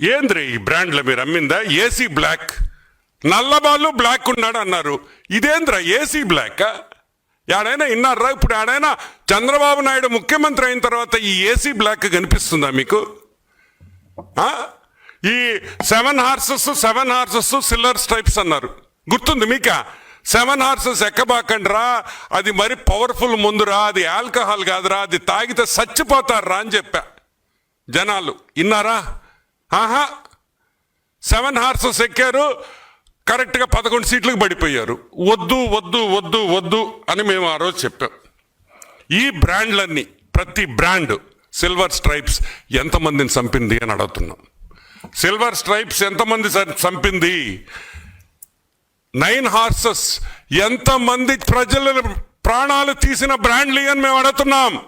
ఏంద్రి ఈ బ్రాండ్లో మీరు అమ్మిందా? ఏసీ బ్లాక్ నల్లబాలు బ్లాక్ ఉన్నాడు అన్నారు. ఇదేంద్ర ఏసీ బ్లాక్ ఆడైనా ఇన్నారా? ఇప్పుడు ఆడైనా చంద్రబాబు నాయుడు ముఖ్యమంత్రి అయిన తర్వాత ఈ ఏసీ బ్లాక్ కనిపిస్తుందా మీకు? ఈ seven horses seven horses silver stripes అన్నారు. గుర్తుంది మీక? సెవెన్ హార్సెస్ ఎక్కబాకండ్రా? అది మరి పవర్ఫుల్ ముందురా? అది ఆల్కహాల్ కాదురా? అది తాగితే చచ్చిపోతారా అని చెప్పా జనాలు. ఇన్నారా? ఆహా సెవెన్ హార్సెస్ ఎక్కారు కరెక్ట్గా పదకొండు సీట్లకు పడిపోయారు. వద్దు వద్దు వద్దు వద్దు అని మేము ఆ రోజు చెప్పాం. ఈ బ్రాండ్లన్నీ ప్రతి బ్రాండ్ సిల్వర్ స్ట్రైప్స్ ఎంతమందిని చంపింది అని అడుగుతున్నాం. సిల్వర్ స్ట్రైప్స్ ఎంతమంది చంపింది? నైన్ హార్సెస్ ఎంతమంది ప్రజల ప్రాణాలు తీసిన బ్రాండ్లు అని మేము అడుగుతున్నాం.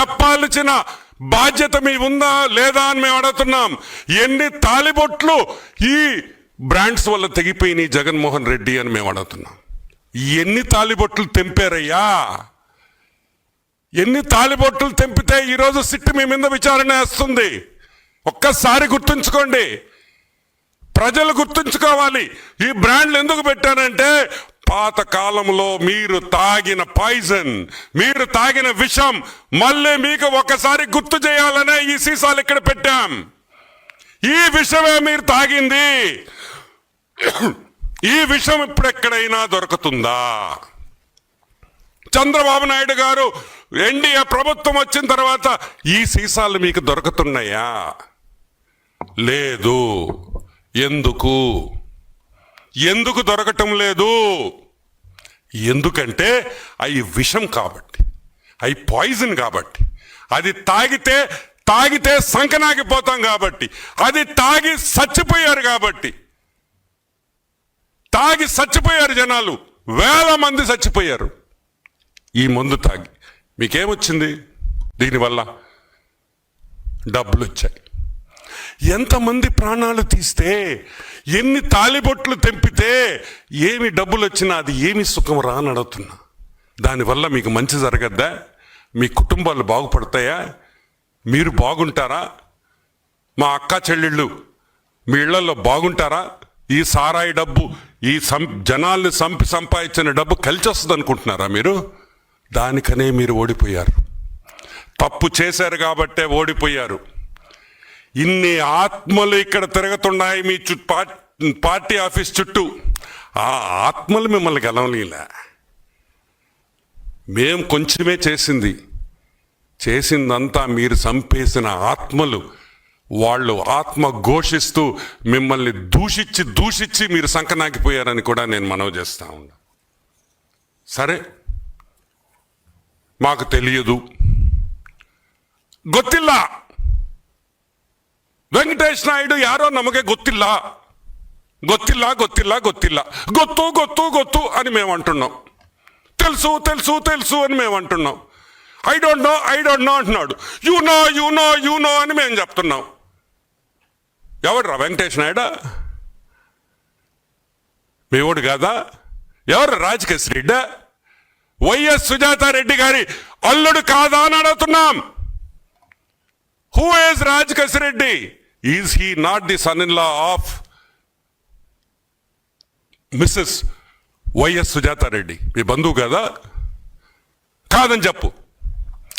చెప్పాల్సిన బాధ్యత మీ ఉందా లేదా అని మేము అడుగుతున్నాం. ఎన్ని తాలిబొట్లు ఈ బ్రాండ్స్ వల్ల తెగిపోయినాయి జగన్మోహన్ రెడ్డి అని మేము అడుగుతున్నాం. ఎన్ని తాలిబొట్లు తెంపారయ్యా? ఎన్ని తాలిబొట్లు తెంపితే ఈరోజు సిట్టు మీ మీద విచారణ వేస్తుంది? ఒక్కసారి గుర్తుంచుకోండి. ప్రజలు గుర్తుంచుకోవాలి. ఈ బ్రాండ్లు ఎందుకు పెట్టానంటే పాత కాలంలో మీరు తాగిన పాయిజన్ మీరు తాగిన విషం మళ్ళీ మీకు ఒకసారి గుర్తు చేయాలనే ఈ సీసాలు ఇక్కడ పెట్టాం. ఈ విషమే మీరు తాగింది. ఈ విషం ఇప్పుడు ఎక్కడైనా దొరుకుతుందా? చంద్రబాబు నాయుడు గారు ఎన్డీఏ ప్రభుత్వం వచ్చిన తర్వాత ఈ సీసాలు మీకు దొరుకుతున్నాయా? లేదు. ఎందుకు? ఎందుకు దొరకటం లేదు? ఎందుకంటే అవి విషం కాబట్టి అవి పాయిజన్ కాబట్టి. అది తాగితే తాగితే సంకనాగిపోతాం కాబట్టి అది తాగి చచ్చిపోయారు కాబట్టి. తాగి చచ్చిపోయారు జనాలు వేల మంది చచ్చిపోయారు. ఈ మందు తాగి. మీకేమొచ్చింది? దీనివల్ల డబ్బులు వచ్చాయి ఎంతమంది ప్రాణాలు తీస్తే ఎన్ని తాలిబొట్లు తెంపితే ఏమి డబ్బులు వచ్చినా అది ఏమి సుఖం రానడుతున్నా దానివల్ల మీకు మంచి జరగద్దా? మీ కుటుంబాలు బాగుపడతాయా? మీరు బాగుంటారా? మా అక్క చెల్లెళ్ళు మీ ఇళ్ళలో బాగుంటారా? ఈ సారాయి డబ్బు ఈ సం జనాల్ని సంపి సంపాదించిన డబ్బు కలిసి వస్తుంది అనుకుంటున్నారా మీరు? దానికనే మీరు ఓడిపోయారు. తప్పు చేశారు కాబట్టే ఓడిపోయారు. ఇన్ని ఆత్మలు ఇక్కడ తిరుగుతున్నాయి మీ చు పార్టీ ఆఫీస్ చుట్టూ. ఆ ఆత్మలు మిమ్మల్ని గెలవలేలా మేం కొంచెమే చేసింది. చేసిందంతా మీరు చంపేసిన ఆత్మలు. వాళ్ళు ఆత్మ ఘోషిస్తూ మిమ్మల్ని దూషించి దూషించి మీరు సంకనాగిపోయారని కూడా నేను మనవి చేస్తా ఉన్నా. సరే. మాకు తెలియదు. గొత్తిల్లా! ವೆಂಕಟೇಶ್ ನಾಯ್ಡು ಯಾರೋ ನಮಗೆ ಗೊತ್ತಿಲ್ಲ ಗೊತ್ತಿಲ್ಲ ಗೊತ್ತಿಲ್ಲ ಗೊತ್ತಿಲ್ಲ ಗೊತ್ತು ಗೊತ್ತು ಗೊತ್ತು అని మేము అంటున్నాం తెలుసు తెలుసు తెలుసు అని మేము అంటున్నాం I don't know I don't know అంటున్నాడు you know you know you know అని మేము చెప్తున్నాం ఎవడ్రా వెంకటేష్ నాయుడు మీ ఓడు కాదా ఎవరు రాజకేశ్ రెడ్డి వైఎస్ సుజాతారెడ్డి గారి అల్లుడు కాదా అని అడుగుతున్నాం who is Raj Kasireddy Is he not the son in law of Mrs Y S Sujatha Reddy? మీ బంధువు కదా? కాదని చెప్పు.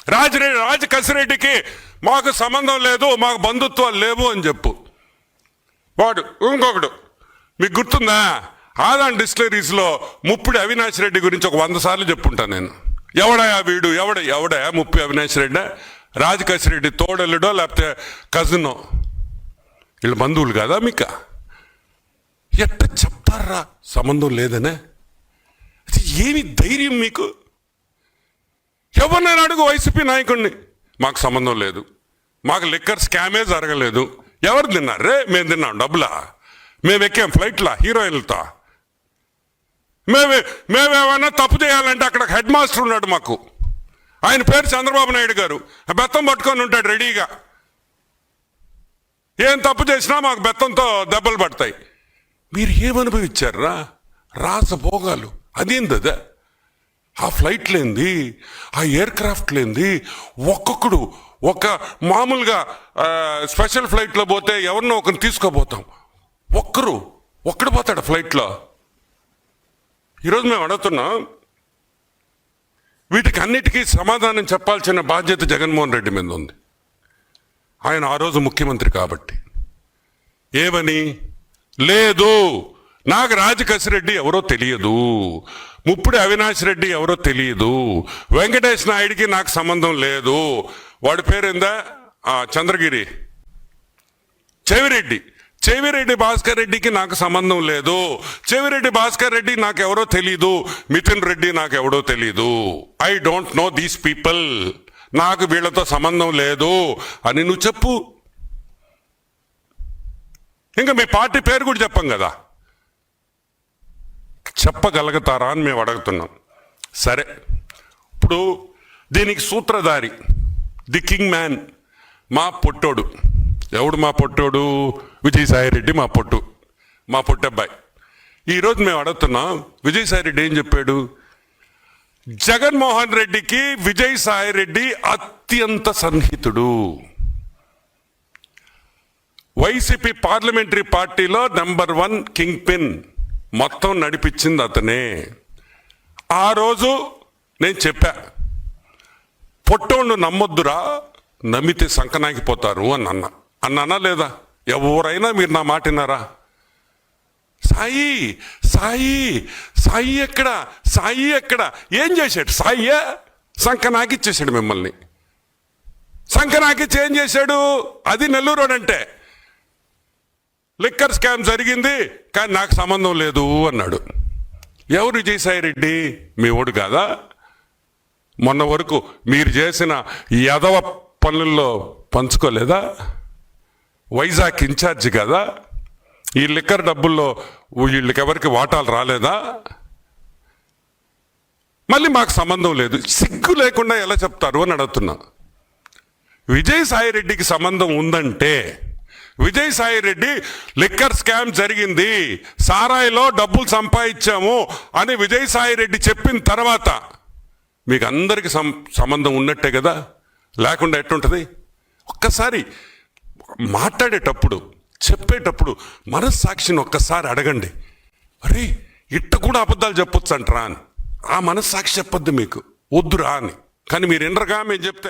రాజరెడ్డి రాజ కసిరెడ్డికి మాకు సంబంధం లేదు మాకు బంధుత్వాలు లేవు అని చెప్పు. వాడు ఇంకొకడు మీకు గుర్తుందా? ఆదాన్ డిస్టిలరీస్లో ముప్పుడు అవినాష్ రెడ్డి గురించి ఒక వంద సార్లు చెప్పుంటాను నేను. ఎవడయా వీడు? ఎవడ ఎవడయా ముప్పి అవినాష్ రెడ్డి? రాజకేశ్ రెడ్డి తోడల్లుడో లేకపోతే కజినో? వీళ్ళు బంధువులు కదా మీక? ఎట్ట చెప్తారా సంబంధం లేదనే? అది ఏమి ధైర్యం మీకు? ఎవరినైనా అడుగు వైసీపీ నాయకుడిని. మాకు సంబంధం లేదు. మాకు లిక్కర్ స్కామే జరగలేదు. ఎవరు తిన్నారు? రే మేము తిన్నాం డబ్బులా? మేము ఎక్కాం ఫ్లైట్లా హీరోయిన్లతో? మేమే మేమేమైనా తప్పు చేయాలంటే అక్కడ హెడ్ మాస్టర్ ఉన్నాడు మాకు. ఆయన పేరు చంద్రబాబు నాయుడు గారు. ఆ బెత్తం పట్టుకొని ఉంటాడు రెడీగా. ఏం తప్పు చేసినా మాకు బెత్తంతో దెబ్బలు పడతాయి. మీరు ఏమనుభవించారా? రాసభోగాలు అదేంది అదే? ఆ ఫ్లైట్ లేనిది ఆ ఎయిర్ క్రాఫ్ట్ ఒక్కొక్కడు ఒక మామూలుగా స్పెషల్ ఫ్లైట్లో పోతే ఎవరినో ఒకరిని తీసుకోపోతాం. ఒక్కరు ఒక్కడు పోతాడు ఫ్లైట్లో. ఈరోజు మేము అడుగుతున్నాం వీటికి అన్నిటికీ సమాధానం చెప్పాల్సిన బాధ్యత జగన్మోహన్ రెడ్డి మీద ఉంది. ఆయన ఆ రోజు ముఖ్యమంత్రి కాబట్టి. ఏమని? లేదు. నాకు రాజకసిరెడ్డి ఎవరో తెలియదు. ముప్పుడు అవినాష్ రెడ్డి ఎవరో తెలియదు. వెంకటేష్ నాయుడికి నాకు సంబంధం లేదు. వాడి పేరేందా? చంద్రగిరి. చెవిరెడ్డి. చెవిరెడ్డి భాస్కర్ రెడ్డికి నాకు సంబంధం లేదు. చెవిరెడ్డి భాస్కర్ రెడ్డి నాకు ఎవరో తెలీదు. మిథున్ రెడ్డి నాకు ఎవడో తెలీదు. I don't know these people. నాకు వీళ్ళతో సంబంధం లేదు అని నువ్వు చెప్పు. ఇంకా మీ పార్టీ పేరు కూడా చెప్పం కదా. చెప్పగలుగుతారా అని మేము అడుగుతున్నాం. సరే. ఇప్పుడు దీనికి సూత్రధారి ది కింగ్ మ్యాన్ మా పొట్టోడు. ఎవడు మా పొట్టోడు? విజయసాయిరెడ్డి మా పొట్టు మా పొట్టబ్బాయి. ఈరోజు మేము అడుగుతున్నాం విజయసాయిరెడ్డి ఏం చెప్పాడు? జగన్మోహన్ రెడ్డికి విజయసాయి రెడ్డి అత్యంత సన్నిహితుడు. వైసీపీ పార్లమెంటరీ పార్టీలో నెంబర్ వన్ కింగ్ పిన్ మొత్తం నడిపించింది అతనే. ఆ రోజు నేను చెప్పా పొట్టోళ్ళు నమ్మొద్దురా నమ్మితే సంకనాగిపోతారు అని అన్న. అన్నానా లేదా? ఎవరైనా మీరు నా మాటినారా సాయి సాయి సాయి ఎక్కడ? సాయి ఎక్కడ? ఏం చేశాడు? సాయి సంకనాగిచ్చేసాడు మిమ్మల్ని. సంకనాకిచ్చి ఏం చేశాడు? అది నెల్లూరు అంటే లిక్కర్ స్కామ్ జరిగింది కానీ నాకు సంబంధం లేదు అన్నాడు. ఎవరు విజయసాయి రెడ్డి? మీ ఓడు కాదా? మొన్న వరకు మీరు చేసిన యదవ పనుల్లో పంచుకోలేదా? వైజాగ్ ఇన్ఛార్జ్ కదా? ఈ లిక్కర్ డబ్బుల్లో వీళ్ళకి ఎవరికి వాటాలు రాలేదా? మళ్ళీ మాకు సంబంధం లేదు. సిగ్గు లేకుండా ఎలా చెప్తారు అని అడుగుతున్నా. విజయసాయిరెడ్డికి సంబంధం ఉందంటే విజయసాయిరెడ్డి లిక్కర్ స్కామ్ జరిగింది సారాయిలో డబ్బులు సంపాదించాము అని విజయసాయిరెడ్డి చెప్పిన తర్వాత మీకు అందరికి సం సంబంధం ఉన్నట్టే కదా? లేకుండా ఎట్టుంటుంది ఒక్కసారి మాట్లాడేటప్పుడు చెప్పేటప్పుడు మనస్సాక్షిని ఒక్కసారి అడగండి. అరే ఇట్ట కూడా అబద్ధాలు చెప్పొచ్చు అంటరా అని. ఆ మనస్సాక్షి చెప్పొద్దు మీకు. వద్దురా అని. కానీ మీరు ఎండరుగా మేము చెప్తే